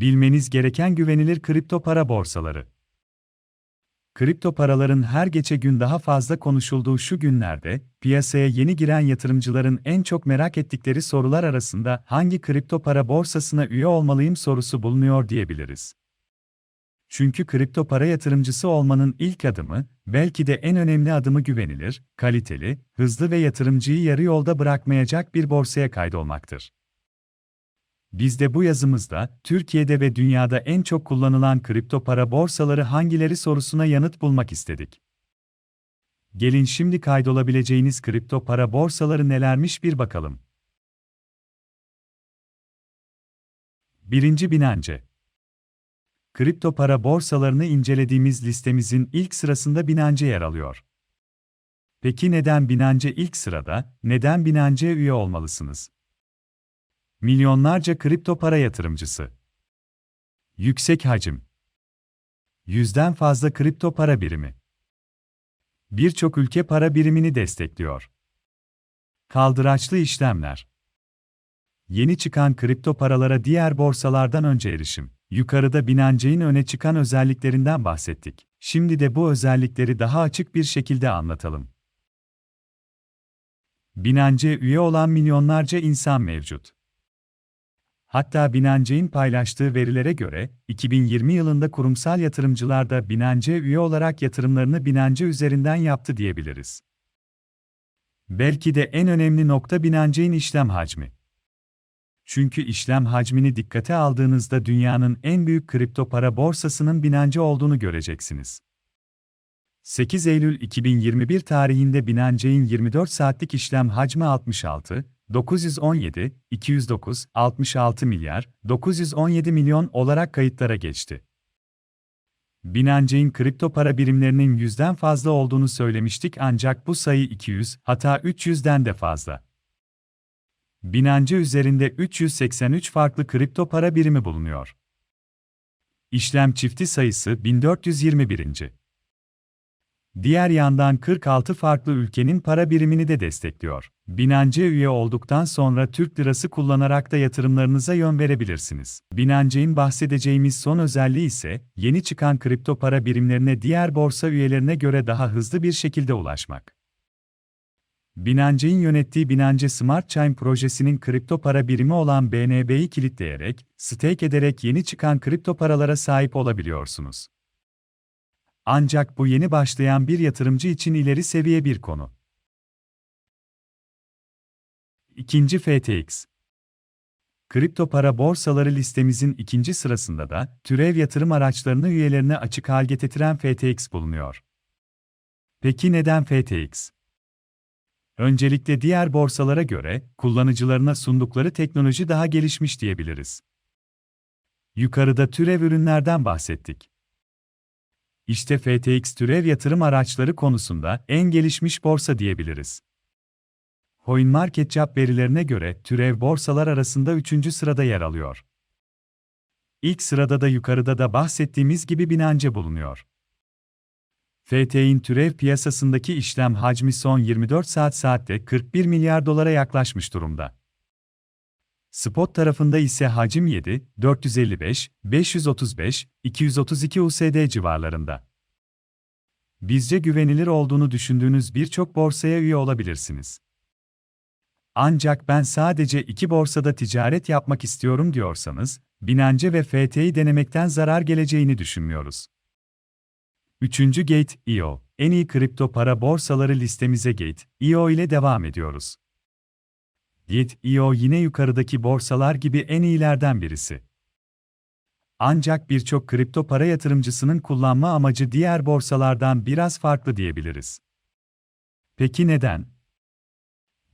Bilmeniz gereken güvenilir kripto para borsaları. Kripto paraların her geçe gün daha fazla konuşulduğu şu günlerde, piyasaya yeni giren yatırımcıların en çok merak ettikleri sorular arasında hangi kripto para borsasına üye olmalıyım sorusu bulunuyor diyebiliriz. Çünkü kripto para yatırımcısı olmanın ilk adımı, belki de en önemli adımı güvenilir, kaliteli, hızlı ve yatırımcıyı yarı yolda bırakmayacak bir borsaya kaydolmaktır. Biz de bu yazımızda, Türkiye'de ve dünyada en çok kullanılan kripto para borsaları hangileri sorusuna yanıt bulmak istedik. Gelin şimdi kaydolabileceğiniz kripto para borsaları nelermiş bir bakalım. 1. Binance Kripto para borsalarını incelediğimiz listemizin ilk sırasında Binance yer alıyor. Peki neden Binance ilk sırada, neden Binance'ye üye olmalısınız? Milyonlarca kripto para yatırımcısı. Yüksek hacim. Yüzden fazla kripto para birimi. Birçok ülke para birimini destekliyor. Kaldıraçlı işlemler. Yeni çıkan kripto paralara diğer borsalardan önce erişim. Yukarıda Binance'in öne çıkan özelliklerinden bahsettik. Şimdi de bu özellikleri daha açık bir şekilde anlatalım. Binance üye olan milyonlarca insan mevcut. Hatta Binance'in paylaştığı verilere göre, 2020 yılında kurumsal yatırımcılar da Binance üye olarak yatırımlarını Binance üzerinden yaptı diyebiliriz. Belki de en önemli nokta Binance'in işlem hacmi. Çünkü işlem hacmini dikkate aldığınızda dünyanın en büyük kripto para borsasının Binance olduğunu göreceksiniz. 8 Eylül 2021 tarihinde Binance'in 24 saatlik işlem hacmi 66, 917, 209, 66 milyar, 917 milyon olarak kayıtlara geçti. Binance'in kripto para birimlerinin yüzden fazla olduğunu söylemiştik ancak bu sayı 200, hatta 300'den de fazla. Binance üzerinde 383 farklı kripto para birimi bulunuyor. İşlem çifti sayısı 1421. Diğer yandan 46 farklı ülkenin para birimini de destekliyor. Binance üye olduktan sonra Türk lirası kullanarak da yatırımlarınıza yön verebilirsiniz. Binance'in bahsedeceğimiz son özelliği ise yeni çıkan kripto para birimlerine diğer borsa üyelerine göre daha hızlı bir şekilde ulaşmak. Binance'in yönettiği Binance Smart Chain projesinin kripto para birimi olan BNB'yi kilitleyerek, stake ederek yeni çıkan kripto paralara sahip olabiliyorsunuz. Ancak bu yeni başlayan bir yatırımcı için ileri seviye bir konu. İkinci FTX Kripto para borsaları listemizin ikinci sırasında da türev yatırım araçlarını üyelerine açık hal getiren FTX bulunuyor. Peki neden FTX? Öncelikle diğer borsalara göre kullanıcılarına sundukları teknoloji daha gelişmiş diyebiliriz. Yukarıda türev ürünlerden bahsettik. İşte FTX türev yatırım araçları konusunda en gelişmiş borsa diyebiliriz. CoinMarketCap verilerine göre türev borsalar arasında 3. sırada yer alıyor. İlk sırada da yukarıda da bahsettiğimiz gibi Binance bulunuyor. FT'in türev piyasasındaki işlem hacmi son 24 saat saatte 41 milyar dolara yaklaşmış durumda. Spot tarafında ise hacim 7, 455, 535, 232 USD civarlarında. Bizce güvenilir olduğunu düşündüğünüz birçok borsaya üye olabilirsiniz. Ancak ben sadece iki borsada ticaret yapmak istiyorum diyorsanız, Binance ve FT'yi denemekten zarar geleceğini düşünmüyoruz. Üçüncü Gate.io, en iyi kripto para borsaları listemize Gate.io ile devam ediyoruz. Gate.io yine yukarıdaki borsalar gibi en iyilerden birisi. Ancak birçok kripto para yatırımcısının kullanma amacı diğer borsalardan biraz farklı diyebiliriz. Peki neden?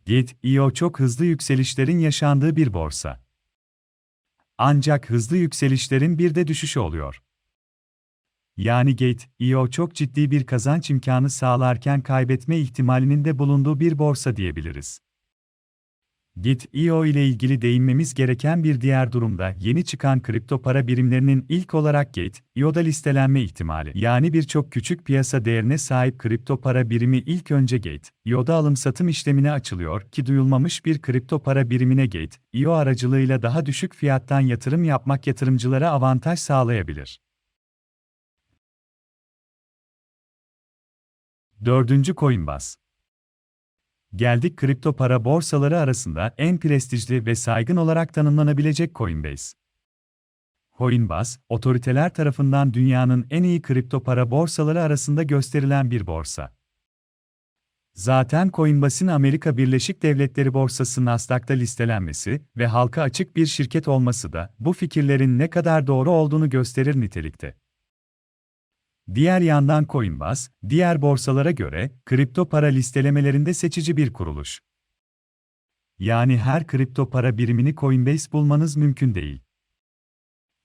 Gate.io çok hızlı yükselişlerin yaşandığı bir borsa. Ancak hızlı yükselişlerin bir de düşüşü oluyor. Yani Gate.io çok ciddi bir kazanç imkanı sağlarken kaybetme ihtimalinin de bulunduğu bir borsa diyebiliriz. Git.io ile ilgili değinmemiz gereken bir diğer durumda yeni çıkan kripto para birimlerinin ilk olarak Gate.io'da listelenme ihtimali. Yani birçok küçük piyasa değerine sahip kripto para birimi ilk önce Gate.io'da alım-satım işlemine açılıyor ki duyulmamış bir kripto para birimine Gate.io aracılığıyla daha düşük fiyattan yatırım yapmak yatırımcılara avantaj sağlayabilir. Dördüncü Coinbase Geldik kripto para borsaları arasında en prestijli ve saygın olarak tanımlanabilecek Coinbase. Coinbase, otoriteler tarafından dünyanın en iyi kripto para borsaları arasında gösterilen bir borsa. Zaten Coinbase'in Amerika Birleşik Devletleri Borsası Nasdaq'ta listelenmesi ve halka açık bir şirket olması da bu fikirlerin ne kadar doğru olduğunu gösterir nitelikte. Diğer yandan Coinbase, diğer borsalara göre kripto para listelemelerinde seçici bir kuruluş. Yani her kripto para birimini Coinbase bulmanız mümkün değil.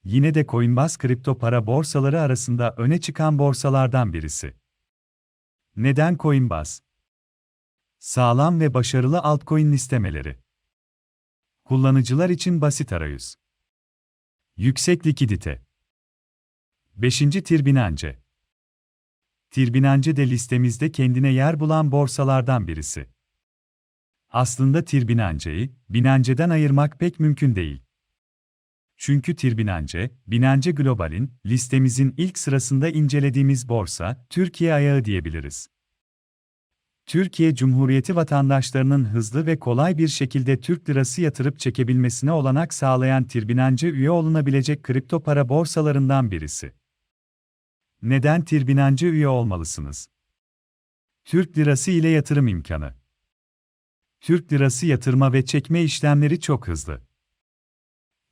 Yine de Coinbase kripto para borsaları arasında öne çıkan borsalardan birisi. Neden Coinbase? Sağlam ve başarılı altcoin listemeleri. Kullanıcılar için basit arayüz. Yüksek likidite. 5. Tirbinance. Tirbinance de listemizde kendine yer bulan borsalardan birisi. Aslında Tirbinance'yi, Binance'den ayırmak pek mümkün değil. Çünkü Tirbinance, Binance Global'in, listemizin ilk sırasında incelediğimiz borsa, Türkiye ayağı diyebiliriz. Türkiye Cumhuriyeti vatandaşlarının hızlı ve kolay bir şekilde Türk lirası yatırıp çekebilmesine olanak sağlayan Tirbinance üye olunabilecek kripto para borsalarından birisi. Neden Tirbinance üye olmalısınız? Türk lirası ile yatırım imkanı. Türk lirası yatırma ve çekme işlemleri çok hızlı.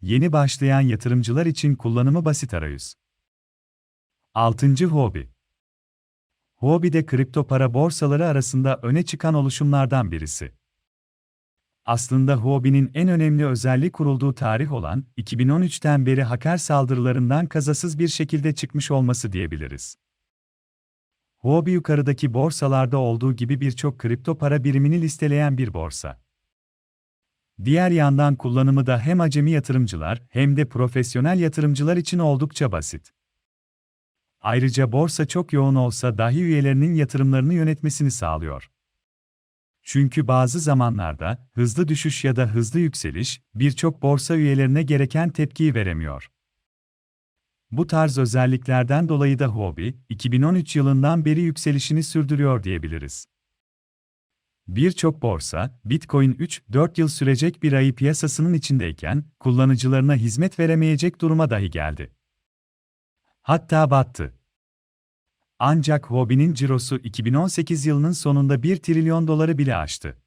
Yeni başlayan yatırımcılar için kullanımı basit arayüz. 6. Hobi Hobi de kripto para borsaları arasında öne çıkan oluşumlardan birisi. Aslında Huobi'nin en önemli özelliği kurulduğu tarih olan 2013'ten beri hacker saldırılarından kazasız bir şekilde çıkmış olması diyebiliriz. Huobi yukarıdaki borsalarda olduğu gibi birçok kripto para birimini listeleyen bir borsa. Diğer yandan kullanımı da hem acemi yatırımcılar hem de profesyonel yatırımcılar için oldukça basit. Ayrıca borsa çok yoğun olsa dahi üyelerinin yatırımlarını yönetmesini sağlıyor. Çünkü bazı zamanlarda hızlı düşüş ya da hızlı yükseliş birçok borsa üyelerine gereken tepkiyi veremiyor. Bu tarz özelliklerden dolayı da Huobi, 2013 yılından beri yükselişini sürdürüyor diyebiliriz. Birçok borsa, Bitcoin 3-4 yıl sürecek bir ayı piyasasının içindeyken, kullanıcılarına hizmet veremeyecek duruma dahi geldi. Hatta battı. Ancak Huobi'nin cirosu 2018 yılının sonunda 1 trilyon doları bile aştı.